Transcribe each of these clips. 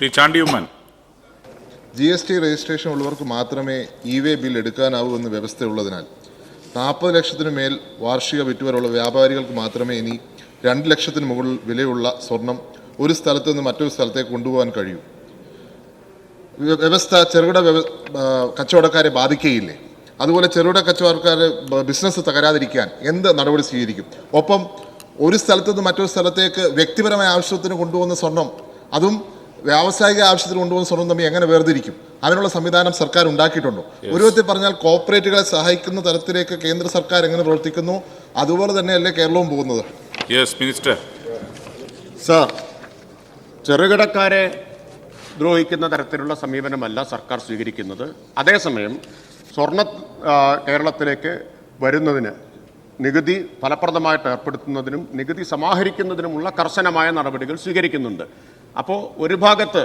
Shri Chandy Oommen G S T registration ഉള്ളവർക്ക് മാത്രമേ e way bill എടുക്കാനാവൂ എന്ന് വ്യവസ്ഥയുള്ളതിനാൽ നാൽപ്പത് ലക്ഷത്തിനു മേൽ വാർഷിക വിറ്റുവരവുള്ള വ്യാപാരികൾക്ക് മാത്രമേ ഇനി രണ്ട് ലക്ഷത്തിന് മുകളിൽ വിലയുള്ള സ്വർണം ഒരു സ്ഥലത്ത് നിന്ന് മറ്റൊരു സ്ഥലത്തേക്ക് കൊണ്ടുപോകാൻ കഴിയൂ. വ്യ- വ്യവസ്ഥ ചെറുകിട കച്ചവടക്കാരെ ബാധിക്കുകയില്ലേ? അതുപോലെ ചെറുകിട കച്ചവടക്കാരെ ബിസിനസ് തകരാതിരിക്കാൻ എന്ത് നടപടി സ്വീകരിക്കും? ഒപ്പം ഒരു സ്ഥലത്തുനിന്ന് മറ്റൊരു സ്ഥലത്തേക്ക് വ്യക്തിപരമായ ആവശ്യത്തിന് കൊണ്ടുപോകുന്ന സ്വർണം അതും വ്യാവസായിക ആവശ്യത്തിന് കൊണ്ടുപോകുന്ന സ്വർണം തമ്മിൽ എങ്ങനെ വേർതിരിക്കും? അതിനുള്ള സംവിധാനം സർക്കാർ ഉണ്ടാക്കിയിട്ടുണ്ടോ? ഒരു വിധത്തിൽ പറഞ്ഞാൽ കോർപ്പറേറ്റുകളെ സഹായിക്കുന്ന തരത്തിലേക്ക് കേന്ദ്ര സർക്കാർ എങ്ങനെ പ്രവർത്തിക്കുന്നു? അതുപോലെ തന്നെയല്ലേ കേരളവും പോകുന്നത്. യെസ് മിനിസ്റ്റർ സർ ചെറുകിടക്കാരെ ദ്രോഹിക്കുന്ന തരത്തിലുള്ള സമീപനമല്ല സർക്കാർ സ്വീകരിക്കുന്നത്. അതേസമയം സ്വർണ കേരളത്തിലേക്ക് വരുന്നതിന് നികുതി ഫലപ്രദമായിട്ട് ഏർപ്പെടുത്തുന്നതിനും നികുതി സമാഹരിക്കുന്നതിനുമുള്ള കർശനമായ നടപടികൾ സ്വീകരിക്കുന്നുണ്ട്. അപ്പോൾ ഒരു ഭാഗത്ത്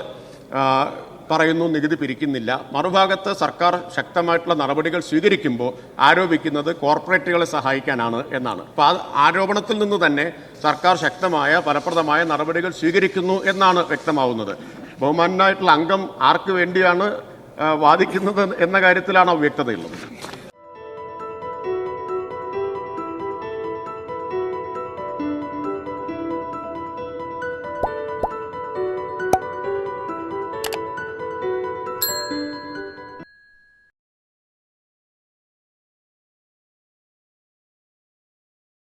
പറയുന്നു നികുതി പിരിക്കുന്നില്ല. മറുഭാഗത്ത് സർക്കാർ ശക്തമായിട്ടുള്ള നടപടികൾ സ്വീകരിക്കുമ്പോൾ ആരോപിക്കുന്നത് കോർപ്പറേറ്റുകളെ സഹായിക്കാനാണ് എന്നാണ്. അപ്പോൾ ആ ആരോപണത്തിൽ നിന്ന് തന്നെ സർക്കാർ ശക്തമായ ഫലപ്രദമായ നടപടികൾ സ്വീകരിക്കുന്നു എന്നാണ് വ്യക്തമാവുന്നത്. ബഹുമാനായിട്ടുള്ള അംഗം ആർക്ക് വേണ്ടിയാണ് വാദിക്കുന്നത് എന്ന കാര്യത്തിലാണ് അവ്യക്തതയുള്ളത്.